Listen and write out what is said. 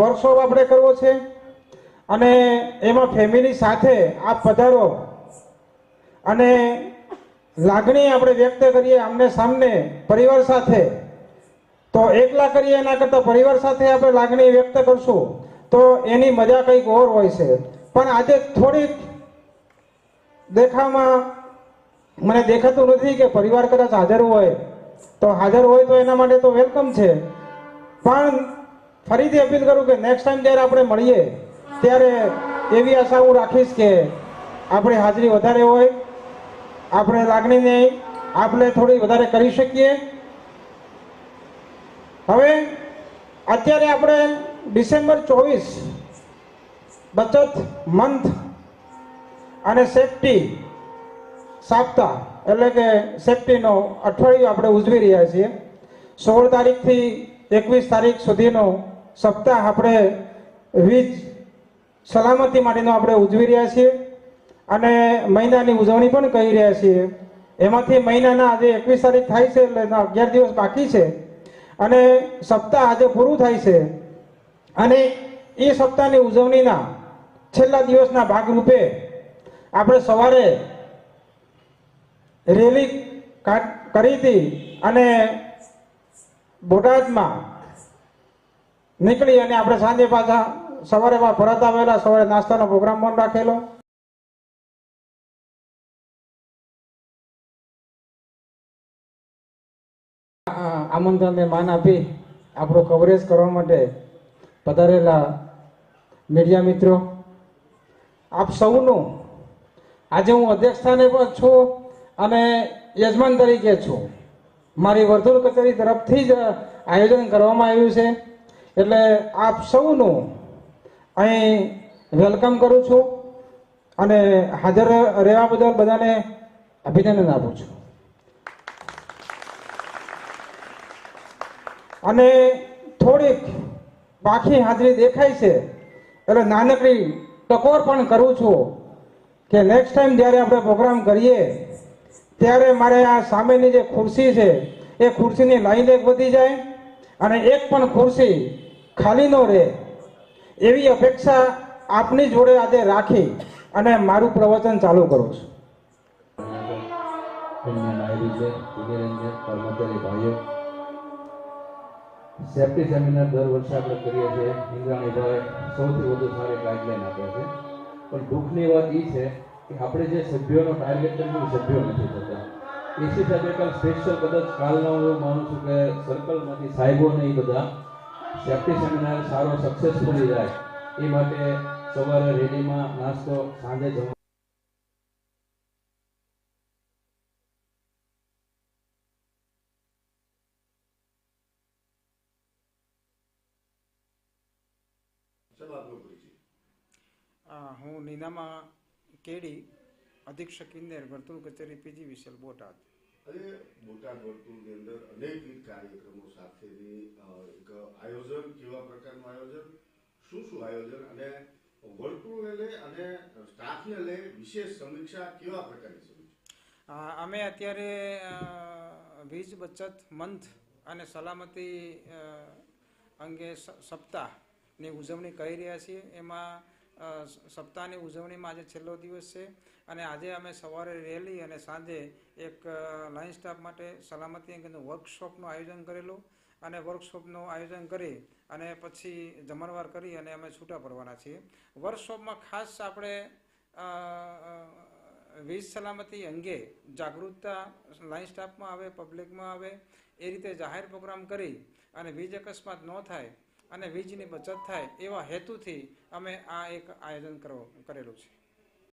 Workshop આપણે કરવો છે. અને એમાં ફેમિલી સાથે આપ પધારો. અને લાગણી આપણે વ્યક્ત કરીએ આમને સામને પરિવાર સાથે. તો એકલા કરીએ એના કરતાં પરિવાર સાથે આપણે લાગણી વ્યક્ત કરશું. તો એની મજા કંઈક ઓર હોય છે. પણ આજે થોડીક દેખાવમાં મને દેખાતું નથી કે પરિવાર કદાચ હાજર હોય. તો હાજર હોય તો એના માટે તો વેલકમ છે. પણ ફરીથી અપીલ કરું કે નેક્સ્ટ ટાઈમ જ્યારે આપણે મળીએ, ત્યારે એવી આશા હું રાખીશ કે આપણી હાજરી વધારે હોય, આપણે લાગણીને આપણે થોડી વધારે કરી શકીએ. હવે, અત્યારે આપણે ડિસેમ્બર ચોવીસ, બચત મંથ અને સેફટી સાપ્તાહ, એટલે કે સેફટીનો અઠવાડિયું આપણે ઉજવી રહ્યા છીએ. સોળ તારીખથી એકવીસ તારીખ સુધીનો સપ્તાહ આપણે વીજ સલામતી માટેનો આપણે ઉજવી રહ્યા છીએ અને મહિનાની ઉજવણી પણ કરી રહ્યા છીએ. એમાંથી મહિનાના આજે એકવીસ તારીખ થાય છે એટલે અગિયાર દિવસ બાકી છે અને સપ્તાહ આજે પૂરું થાય છે. અને એ સપ્તાહની ઉજવણીના છેલ્લા દિવસના ભાગરૂપે આપણે સવારે રેલી કરી હતી અને બોટાદમાં નીકળી અને આપણે સાંજે પાછા સવારે પરત આવેલા, સવારે નાસ્તાનો પ્રોગ્રામ પણ રાખેલો. આમંત્રણને માન આપી આપણો કવરેજ કરવા માટે પધારેલા મીડિયા મિત્રો, આપ સૌનું આજે હું અધ્યક્ષ સ્થાને પણ છું અને યજમાન તરીકે છું. મારી વર્તુળ કચેરી તરફથી જ આયોજન કરવામાં આવ્યું છે. એટલે આપ સૌનું અહીં વેલકમ કરું છું અને હાજર રહેવા બદલ બધાને અભિનંદન આપું છું. અને થોડીક બાકી હાજરી દેખાય છે, એટલે નાનકડી ટકોર પણ કરું છું કે નેક્સ્ટ ટાઈમ જ્યારે આપણે પ્રોગ્રામ કરીએ, ત્યારે મારે આ સામેની જે ખુરશી છે, એ ખુરશીની લાઈન એક વધી જાય અને એક પણ ખુરશી ખાલી ન રહે. એવી અપેક્ષા આપની જોડે આજે રાખી અને મારું પ્રવચન ચાલુ કરું છું. સેફટી સેમિનાર દર વર્ષે આપણે કરીએ છીએ. ઇન્દ્રાણીભાઈ સૌથી વધુ સારી ગાઈડલાઈન આપે છે. પણ દુઃખની વાત એ છે કે આપણે જે સભ્યોનો ટાર્ગેટ કરીએ એ સભ્યો નથી થતા. એસી સાહેબે કાલ સ્પેશિયલ કદાચ કાલના હું માનું છું કે સર્કલમાંથી સાહેબો ને એ બધા સેફ્ટી સેમિનાર સારો સક્સેસફુલી જાય. એ માટે સવારે રેલીમાં નાસ્તો, સાંજે જમવા હું નીનામા કેડી, અધિક્ષક ઇન્દેર, વર્તુળ કચેરી પીજી વિશલ બોટાદ. અને બોટાદ વર્તુળની અંદર અનેકવિધ કાર્યક્રમો સાથેની એક આયોજન કેવા પ્રકારનું આયોજન? શું શું આયોજન? અને વર્તુળને લઈ અને સ્ટાફને લઈ વિશેષ સમીક્ષા કેવા પ્રકારની સમીક્ષા? અમે અત્યારે વીજ બચત મંથ અને સલામતી અંગે સપ્તાહની ઉજવણી કરી રહ્યા છીએ. એમાં સપ્તાહની ઉજવણીમાં આજે છેલ્લો દિવસ છે અને આજે અમે સવારે રેલી અને સાંજે એક લાઇન સ્ટાફ માટે સલામતી અંગેનું વર્કશોપનું આયોજન કરેલું અને વર્કશોપનું આયોજન કરી અને પછી જમણવાર કરી અને અમે છૂટા પડવાના છીએ. વર્કશોપમાં ખાસ આપણે વીજ સલામતી અંગે જાગૃતતા લાઇન સ્ટાફમાં આવે, પબ્લિકમાં આવે, એ રીતે જાહેર પ્રોગ્રામ કરી અને વીજ અકસ્માત ન થાય અને વીજની બચત થાય એવા હેતુથી અમે આ એક આયોજન કરો કરેલું છે.